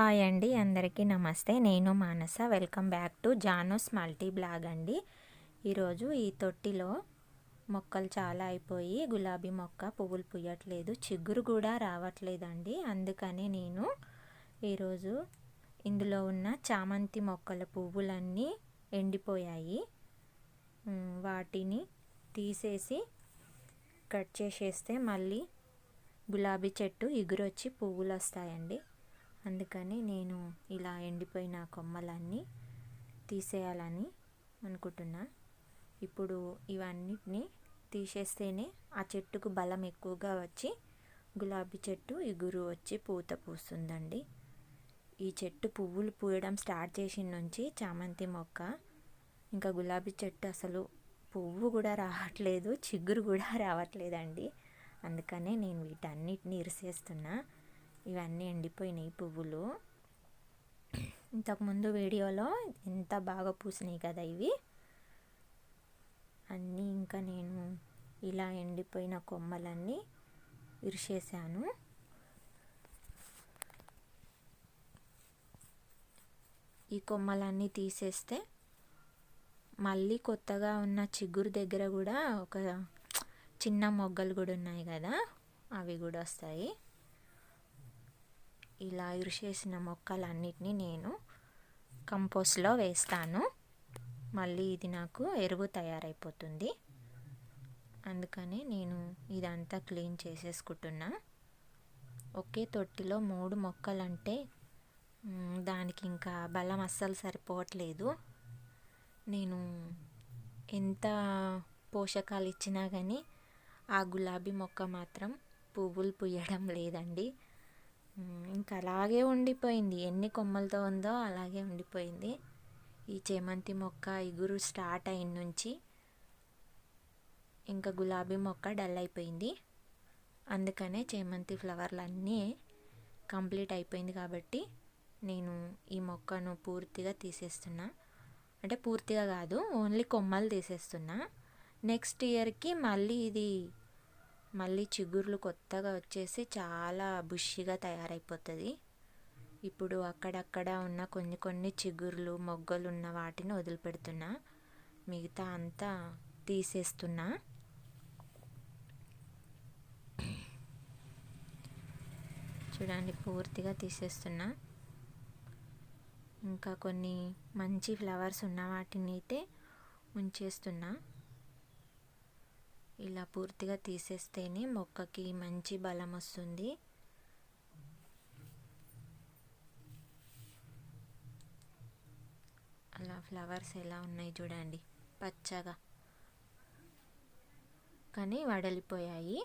Hi అండి అందరికీ నమస్తే. నేను Manasa. Welcome back to జానోస్ multi blog అండి. ఈరోజు ఈ తొట్టిలో మొక్కలు చాలా అయిపోయి గులాబీ మొక్క పువ్వులు పుయ్యట్లేదు చిగురు కూడా రావట్లేదండి. అందుకనే నేను ఈరోజు ఇందులో ఉన్న చామంతి మొక్కల పువ్వులన్నీ ఎండిపోయాయి. వాటిని తీసేసి కట్ చేసేస్తే మళ్ళీ గులాబీ చెట్టు ఎగురొచ్చి పువ్వులు వస్తాయండి అందుకని నేను ఇలా ఎండిపోయిన కొమ్మలన్నీ తీసేయాలని అనుకుంటున్నా. ఇప్పుడు ఇవన్నిటిని తీసేస్తేనే ఆ చెట్టుకు బలం ఎక్కువగా వచ్చి గులాబీ చెట్టు ఇగురు వచ్చి పూత పూస్తుందండి. ఈ చెట్టు పువ్వులు పూయడం స్టార్ట్ చేసిన నుంచి చామంతి మొక్క ఇంకా గులాబీ చెట్టు అసలు పువ్వు కూడా రావట్లేదు చిగురు కూడా రావట్లేదండి. అందుకనే నేను వీటన్నిటిని ఇరిసేస్తున్నా. ఇవన్నీ ఎండిపోయినాయి పువ్వులు. ఇంతకుముందు వీడియోలో ఎంత బాగా పూసినాయి కదా ఇవి. అన్నీ ఇంకా నేను ఇలా ఎండిపోయిన కొమ్మలన్నీ ఇరిసేసాను ఈ కొమ్మలన్నీ తీసేస్తే మళ్ళీ కొత్తగా ఉన్న చిగురు దగ్గర కూడా ఒక చిన్న మొగ్గలు కూడా ఉన్నాయి కదా అవి కూడా వస్తాయి. ఇలా ఇరిచేసిన మొక్కలన్నిటినీ నేను కంపోస్ట్లో వేస్తాను. మళ్ళీ ఇది నాకు ఎరువు తయారైపోతుంది. అందుకని నేను ఇదంతా క్లీన్ చేసేసుకుంటున్నా. ఒకే తొట్టిలో మూడు మొక్కలంటే దానికి ఇంకా బలం అస్సలు సరిపోవట్లేదు. నేను ఎంత పోషకాలు ఇచ్చినా కానీ ఆ గులాబీ మొక్క మాత్రం పువ్వులు పుయ్యడం లేదండి. ఇంకా అలాగే ఉండిపోయింది. ఎన్ని కొమ్మలతో ఉందో అలాగే ఉండిపోయింది. ఈ చేమంతి మొక్క ఇగురు స్టార్ట్ అయిన నుంచి ఇంకా గులాబీ మొక్క డల్ అయిపోయింది. అందుకనే చేమంతి ఫ్లవర్లు అన్నీ కంప్లీట్ అయిపోయింది కాబట్టి నేను ఈ మొక్కను పూర్తిగా తీసేస్తున్నా. అంటే పూర్తిగా కాదు ఓన్లీ కొమ్మలు తీసేస్తున్నా. నెక్స్ట్ ఇయర్కి మళ్ళీ ఇది మళ్ళీ చిగుర్లు కొత్తగా వచ్చేసి చాలా బుష్గా తయారైపోతుంది. ఇప్పుడు అక్కడక్కడ ఉన్న కొన్ని కొన్ని చిగుర్లు మొగ్గలు ఉన్న వాటిని వదిలిపెడుతున్నా. మిగతా అంతా తీసేస్తున్నా. చూడండి పూర్తిగా తీసేస్తున్నా. ఇంకా కొన్ని మంచి ఫ్లవర్స్ ఉన్న వాటిని అయితే ఉంచేస్తున్నా. ఇలా పూర్తిగా తీసేస్తేనే మొక్కకి మంచి బలం వస్తుంది. అలా ఫ్లవర్స్ ఎలా ఉన్నాయి చూడండి. పచ్చగా. కానీ వడలిపోయాయి.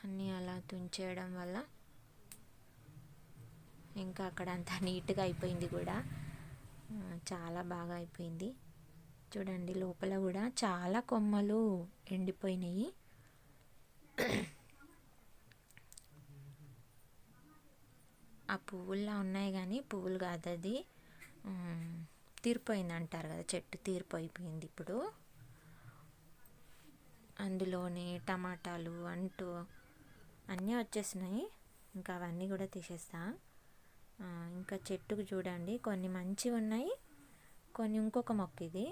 అన్నీ అలా తుంచేయడం వల్ల ఇంకా అక్కడ అంతా నీట్గా అయిపోయింది కూడా. చాలా బాగా అయిపోయింది. చూడండి లోపల కూడా చాలా కొమ్మలు ఎండిపోయినాయి. ఆ పువ్వుల్లా ఉన్నాయి కానీ పువ్వులు కాదు అది. తీరిపోయింది అంటారు కదా చెట్టు తీరిపోయిపోయింది ఇప్పుడు. అందులోనే టమాటాలు అంటూ అన్నీ వచ్చేసినాయి. ఇంకా అవన్నీ కూడా తీసేస్తా. ఇంకా చెట్టుకు చూడండి కొన్ని మంచివి ఉన్నాయి కొన్ని ఇంకొక మొక్క ఇది.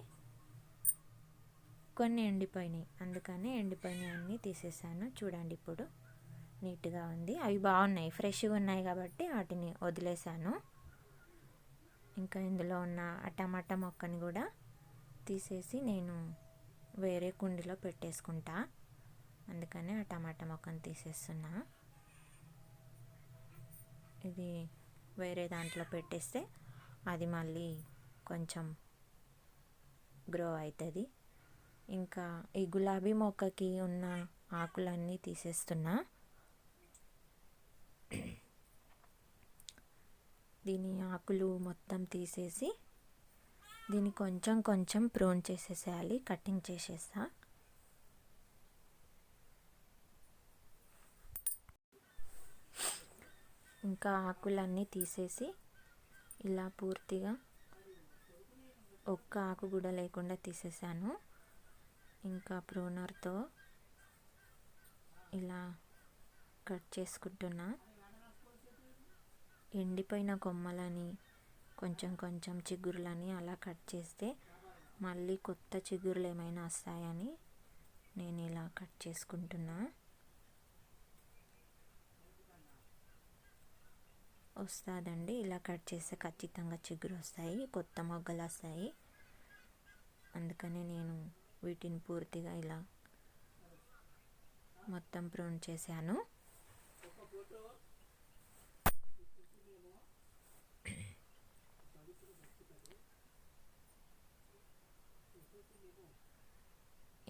కొన్ని ఎండిపోయినాయి. అందుకని ఎండిపోయినాయి అన్నీ తీసేసాను. చూడండి ఇప్పుడు నీట్గా ఉంది. అవి బాగున్నాయి. ఫ్రెష్గా ఉన్నాయి కాబట్టి వాటిని వదిలేసాను. ఇంకా ఇందులో ఉన్న ఆ టమాటా మొక్కని కూడా తీసేసి నేను వేరే కుండీలో పెట్టేసుకుంటా. అందుకనే ఆ టమాటా మొక్కను తీసేస్తున్నా. ఇది వేరే దాంట్లో పెట్టేస్తే అది మళ్ళీ కొంచెం గ్రో అవుతుంది. ఇంకా ఈ గులాబీ మొక్కకి ఉన్న ఆకులన్నీ తీసేస్తున్నా. దీని ఆకులు మొత్తం తీసేసి దీన్ని కొంచెం కొంచెం ప్రోన్ చేసేసేయాలి కటింగ్ చేసేస్తా. ఇంకా ఆకులన్నీ తీసేసి ఇలా పూర్తిగా ఒక్క ఆకు కూడా లేకుండా తీసేసాను. ఇంకా ప్రూనర్తో ఇలా కట్ చేసుకుంటున్నా. ఎండిపోయిన కొమ్మలని కొంచెం కొంచెం చిగురులని అలా కట్ చేస్తే మళ్ళీ కొత్త చిగురులు ఏమైనా వస్తాయని నేను ఇలా కట్ చేసుకుంటున్నా. వస్తుందండి. ఇలా కట్ చేస్తే ఖచ్చితంగా చిగురు వస్తాయి కొత్త మొగ్గలు వస్తాయి. అందుకనే నేను వీటిని పూర్తిగా ఇలా మొత్తం ప్రూన్ చేశాను.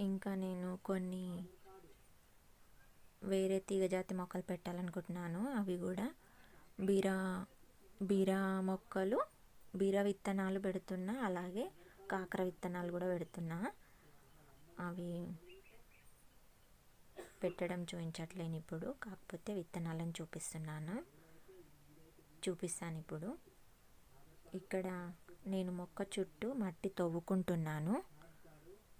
ఇంకా నేను కొన్ని వేరే తీగజాతి మొక్కలు పెట్టాలనుకుంటున్నాను. అవి కూడా బీరా బీరా మొక్కలు బీర విత్తనాలు పెడుతున్నా అలాగే కాకర విత్తనాలు కూడా పెడుతున్నా. అవి పెట్టడం చూపించట్లేను ఇప్పుడు. కాకపోతే విత్తనాలను చూపిస్తున్నాను. చూపిస్తాను ఇప్పుడు. ఇక్కడ నేను మొక్క చుట్టూ మట్టి తవ్వుకుంటున్నాను.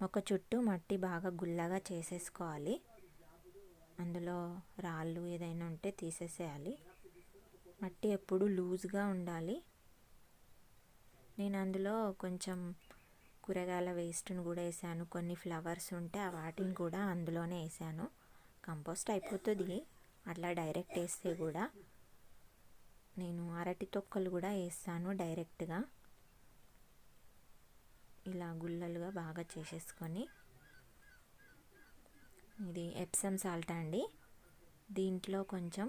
మొక్క చుట్టూ మట్టి బాగా గుల్లగా చేసేసుకోవాలి. అందులో రాళ్ళు ఏదైనా ఉంటే తీసేసేయాలి. మట్టి ఎప్పుడు లూజ్గా ఉండాలి. నేను అందులో కొంచెం కూరగాయల వేస్ట్ని కూడా వేసాను. కొన్ని ఫ్లవర్స్ ఉంటే ఆ వాటిని కూడా అందులోనే వేసాను. కంపోస్ట్ అయిపోతుంది. అట్లా డైరెక్ట్ వేస్తే కూడా నేను అరటి తొక్కలు కూడా వేస్తాను డైరెక్ట్గా. ఇలా గుల్లలుగా బాగా చేసేసుకొని ఇది ఎప్సమ్ సాల్ట్ అండి. దీంట్లో కొంచెం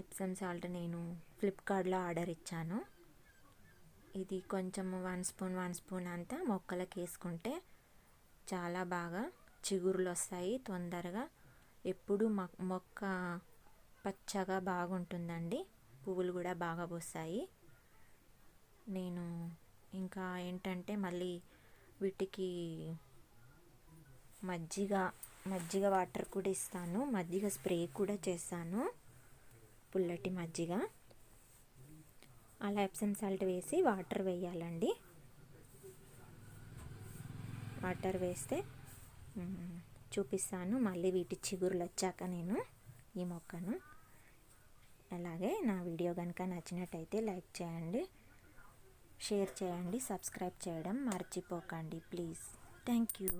ఎప్సమ్ సాల్ట్ నేను ఫ్లిప్కార్ట్లో ఆర్డర్ ఇచ్చాను. ఇది కొంచెం వన్ స్పూన్ వన్ స్పూన్ అంతా మొక్కలకు వేసుకుంటే చాలా బాగా చిగురులు వస్తాయి తొందరగా. ఎప్పుడు మొక్క పచ్చగా బాగుంటుందండి. పువ్వులు కూడా బాగా పూస్తాయి. నేను ఇంకా ఏంటంటే మళ్ళీ వీటికి మజ్జిగ మజ్జిగ వాటర్ కూడా ఇస్తాను. మజ్జిగ స్ప్రే కూడా చేస్తాను. పుల్లటి మజ్జిగ. అలా ఎప్సమ్ సాల్ట్ వేసి వాటర్ వేయాలండి. వాటర్ వేస్తే చూపిస్తాను. మళ్ళీ వీటి చిగురులు వచ్చాక నేను ఈ మొక్కను అలాగే నా వీడియో కనుక నచ్చినట్టయితే లైక్ చేయండి షేర్ చేయండి సబ్స్క్రైబ్ చేయడం మర్చిపోకండి. ప్లీజ్. Thank you.